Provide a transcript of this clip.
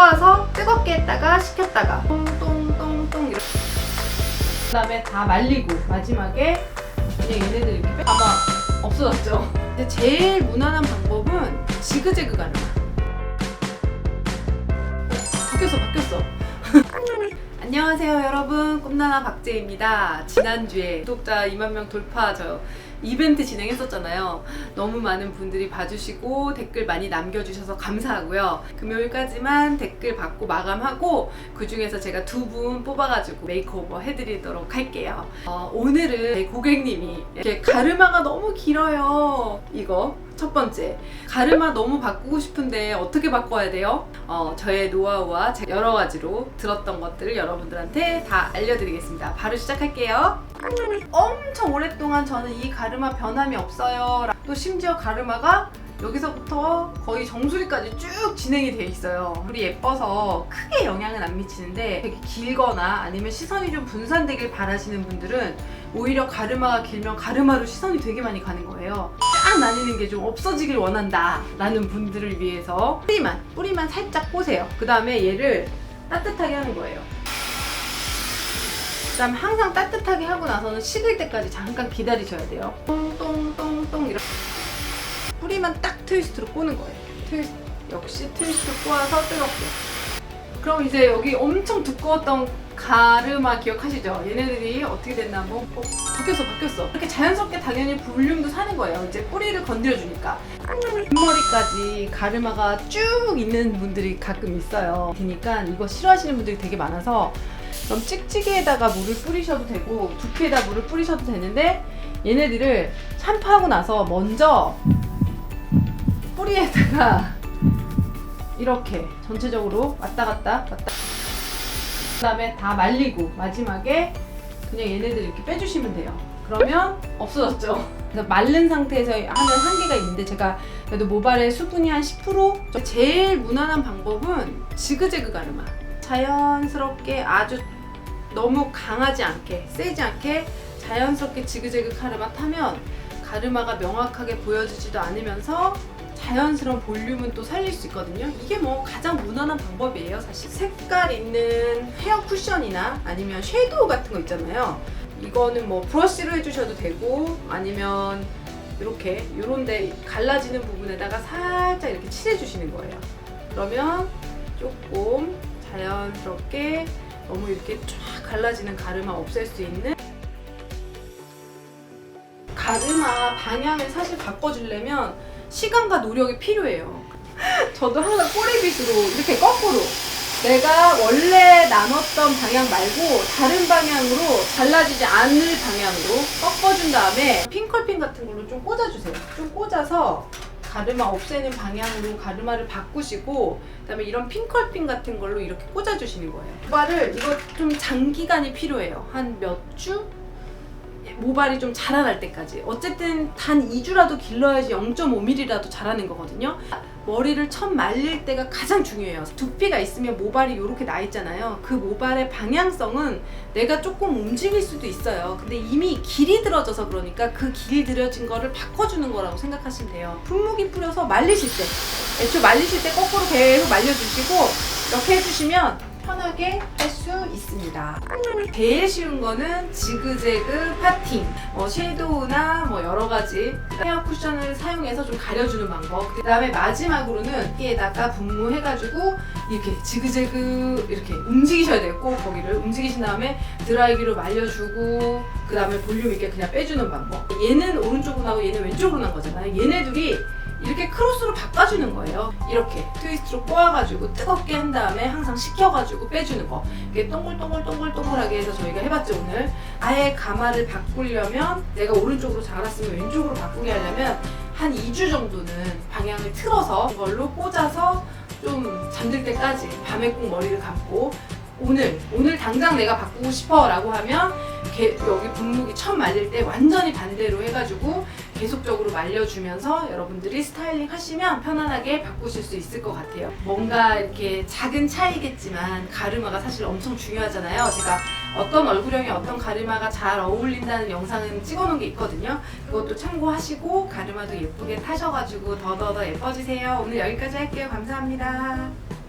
꼬아서 뜨겁게 했다가 식혔다가 똥똥똥똥 이렇게 그다음에 다 말리고 마지막에 그냥 얘네들 이렇게 빼 아마 없어졌죠. 근데 제일 무난한 방법은 지그재그 가는 거야. 바뀌었어 바뀌었어. 안녕하세요 여러분 꿈나나 박재입니다. 지난주에 구독자 2만 명 돌파 저 이벤트 진행했었잖아요. 너무 많은 분들이 봐주시고 댓글 많이 남겨주셔서 감사하고요. 금요일까지만 댓글 받고 마감하고 그 중에서 제가 두 분 뽑아가지고 메이크오버 해드리도록 할게요. 어, 오늘은 제 고객님이 이렇게 가르마가 너무 길어요. 이거 첫 번째 가르마 너무 바꾸고 싶은데 어떻게 바꿔야 돼요? 어, 저의 노하우와 제 여러 가지로 들었던 것들을 여러분들한테 다 알려드리겠습니다. 바로 시작할게요. 엄청 오랫동안 저는 이 가르마 변함이 없어요. 또 심지어 가르마가 여기서부터 거의 정수리까지 쭉 진행이 돼 있어요. 우리 예뻐서 크게 영향은 안 미치는데 되게 길거나 아니면 시선이 좀 분산되길 바라시는 분들은 오히려 가르마가 길면 가르마로 시선이 되게 많이 가는 거예요. 쫙 나뉘는 게 좀 없어지길 원한다 라는 분들을 위해서 뿌리만 뿌리만 살짝 꼬세요. 그 다음에 얘를 따뜻하게 하는 거예요. 그다음 항상 따뜻하게 하고 나서는 식을 때까지 잠깐 기다리셔야 돼요. 똥똥똥똥 이렇게 뿌리만 딱 트위스트로 꼬는 거예요. 트위스트 역시 트위스트 꼬아서 뜨겁게. 그럼 이제 여기 엄청 두꺼웠던 가르마 기억하시죠? 얘네들이 어떻게 됐나 한번 어, 바뀌었어 바뀌었어 이렇게 자연스럽게 당연히 볼륨도 사는 거예요 이제 뿌리를 건드려 주니까 뒷머리까지 가르마가 쭉 있는 분들이 가끔 있어요 그러니까 이거 싫어하시는 분들이 되게 많아서 그럼 찍찍이에다가 물을 뿌리셔도 되고 두피에다 물을 뿌리셔도 되는데 얘네들을 샴푸하고 나서 먼저 뿌리에다가 이렇게 전체적으로 왔다 갔다 왔다 그 다음에 다 말리고 마지막에 그냥 얘네들 이렇게 빼주시면 돼요. 그러면 없어졌죠. 그래서 마른 상태에서 하는 한계가 있는데 제가 그래도 모발에 수분이 한 10% 제일 무난한 방법은 지그재그 가르마 자연스럽게 아주 너무 강하지 않게 세지 않게 자연스럽게 지그재그 가르마 타면 가르마가 명확하게 보여지지도 않으면서 자연스러운 볼륨은 또 살릴 수 있거든요. 이게 뭐 가장 무난한 방법이에요. 사실 색깔 있는 헤어 쿠션이나 아니면 섀도우 같은 거 있잖아요. 이거는 뭐 브러쉬로 해주셔도 되고 아니면 이렇게 요런데 갈라지는 부분에다가 살짝 이렇게 칠해주시는 거예요. 그러면 자연스럽게 너무 이렇게 쫙 갈라지는 가르마 없앨 수 있는 가르마 방향을 사실 바꿔주려면 시간과 노력이 필요해요. 저도 항상 꼬리빗으로 이렇게 거꾸로 내가 원래 나눴던 방향 말고 다른 방향으로 잘라지지 않을 방향으로 꺾어준 다음에 핑컬핀 같은 걸로 좀 꽂아주세요. 좀 꽂아서 가르마 없애는 방향으로 가르마를 바꾸시고 그다음에 이런 핑컬핀 같은 걸로 이렇게 꽂아주시는 거예요. 모발을 이거 좀 장기간이 필요해요. 한 몇 주? 모발이 좀 자라날 때까지. 어쨌든 단 2주라도 길러야지 0.5mm라도 자라는 거거든요. 머리를 처음 말릴 때가 가장 중요해요. 두피가 있으면 모발이 이렇게 나 있잖아요. 그 모발의 방향성은 내가 조금 움직일 수도 있어요. 근데 이미 길이 들어져서 그러니까 그 길이 들어진 거를 바꿔주는 거라고 생각하시면 돼요. 분무기 뿌려서 말리실 때 애초 말리실 때 거꾸로 계속 말려주시고 이렇게 해주시면 편하게 할 수 있습니다. 제일 쉬운 거는 지그재그 파팅, 뭐 섀도우나 뭐 여러 가지 헤어 쿠션을 사용해서 좀 가려주는 방법. 그 다음에 마지막으로는 여기에다가 분무해가지고 이렇게 지그재그 이렇게 움직이셔야 돼요. 꼭 거기를 움직이신 다음에 드라이기로 말려주고 그 다음에 볼륨 있게 그냥 빼주는 방법. 얘는 오른쪽으로 나고 얘는 왼쪽으로 난 거잖아요. 얘네 둘이 이렇게 크로스로 바꿔주는 거예요. 이렇게 트위스트로 꼬아가지고 뜨겁게 한 다음에 항상 식혀가지고 빼주는 거. 이게 동글동글동글동글하게 해서 저희가 해봤죠 오늘. 아예 가마를 바꾸려면 내가 오른쪽으로 자랐으면 왼쪽으로 바꾸게 하려면 한 2주 정도는 방향을 틀어서 그걸로 꽂아서 좀 잠들 때까지 밤에 꼭 머리를 감고 오늘 오늘 당장 내가 바꾸고 싶어라고 하면 게- 여기 분무기 처음 말릴 때 완전히 반대로 해가지고 계속적으로 말려주면서 여러분들이 스타일링 하시면 편안하게 바꾸실 수 있을 것 같아요. 뭔가 이렇게 작은 차이겠지만 가르마가 사실 엄청 중요하잖아요. 제가 어떤 얼굴형에 어떤 가르마가 잘 어울린다는 영상은 찍어놓은 게 있거든요. 그것도 참고하시고 가르마도 예쁘게 타셔가지고 더더더 예뻐지세요. 오늘 여기까지 할게요. 감사합니다.